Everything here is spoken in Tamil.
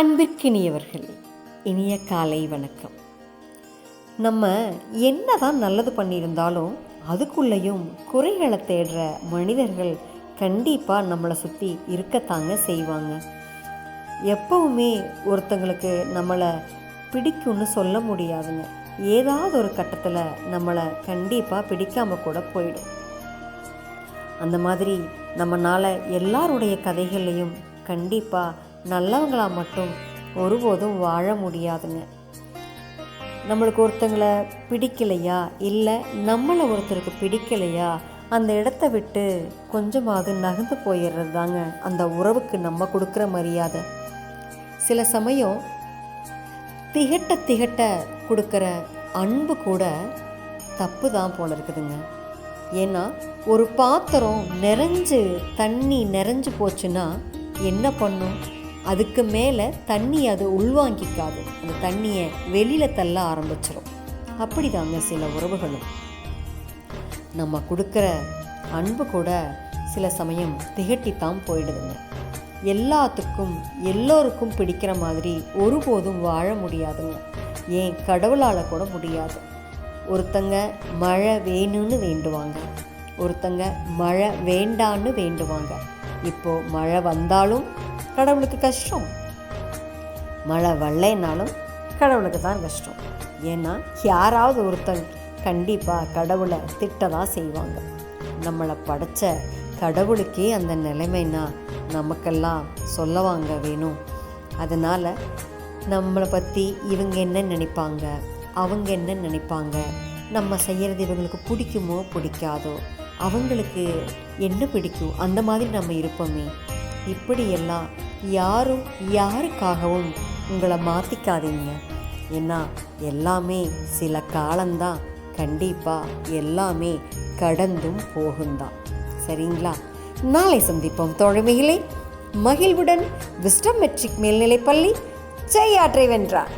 அன்பிற்கினியவர்கள் இனிய காலை வணக்கம். நம்ம என்னதான் நல்லது பண்ணியிருந்தாலும் அதுக்குள்ளேயும் குறைகளை தேடுற மனிதர்கள் கண்டிப்பாக நம்மளை சுற்றி இருக்கத்தாங்க செய்வாங்க. எப்பவுமே ஒருத்தங்களுக்கு நம்மளை பிடிக்கும்னு சொல்ல முடியாதுங்க. ஏதாவது ஒரு கட்டத்தில் நம்மளை கண்டிப்பாக பிடிக்காமல் கூட போயிடும். அந்த மாதிரி நம்மளால் எல்லாருடைய கதைகள்லையும் கண்டிப்பாக நல்லவங்களாக மட்டும் ஒருபோதும் வாழ முடியாதுங்க. நம்மளுக்கு ஒருத்தங்களை பிடிக்கலையா? இல்லை நம்மளை ஒருத்தருக்கு பிடிக்கலையா? அந்த இடத்த விட்டு கொஞ்சமாவது நகர்ந்து போயிடுறது தாங்க அந்த உறவுக்கு நம்ம கொடுக்குற மரியாதை. சில சமயம் திகட்ட திகட்ட கொடுக்குற அன்பு கூட தப்பு தான் போல இருக்குதுங்க. ஏன்னா ஒரு பாத்திரம் நிறைஞ்சு தண்ணி நிறைஞ்சு போச்சுன்னா என்ன பண்ணும்? அதுக்கு மேலே தண்ணி அது உள்வாங்கிக்காது. அந்த தண்ணியை வெளியில் தள்ள ஆரம்பிச்சிடும் அப்படிதாங்க சில உறவுகளும். நம்ம கொடுக்குற அன்பு கூட சில சமயம் திகட்டித்தான் போயிடுதுங்க. எல்லாத்துக்கும் எல்லோருக்கும் பிடிக்கிற மாதிரி ஒருபோதும் வாழ முடியாதுங்க. ஏன் கடவுளால் கூட முடியாது. ஒருத்தங்க மழை வேணும்னு வேண்டுவாங்க. ஒருத்தங்க மழை வேண்டான்னு வேண்டுவாங்க. இப்போ மழை வந்தாலும் கடவுளுக்கு கஷ்டம். மழை வரலைன்னாலும் கடவுளுக்கு தான் கஷ்டம். ஏன்னா யாராவது ஒருத்தன் கண்டிப்பாக கடவுளை திட்ட தான் செய்வாங்க. நம்மளை படைச்ச கடவுளுக்கே அந்த நிலைமைனா நமக்கெல்லாம் சொல்லவாங்க வேணும் அதனால் நம்மளை பற்றி இவங்க என்ன நினைப்பாங்க அவங்க என்ன நினைப்பாங்க நம்ம செய்கிறது இவங்களுக்கு பிடிக்குமோ பிடிக்காதோ அவங்களுக்கு என்ன பிடிக்கும் அந்த மாதிரி நம்ம இருப்போமே. இப்படியெல்லாம் யாரும் யாருக்காகவும் உங்களை மாற்றிக்காதீங்க ஏன்னா எல்லாமே சில காலம்தான். கண்டிப்பாக எல்லாமே கடந்தும் போகும்தான். சரிங்களா? நாளை சந்திப்போம் தோழமைகளே. மகிழ்வுடன் விஸ்டம் மெட்ரிக் மேல்நிலைப்பள்ளி செய்யாற்றை வென்றார்.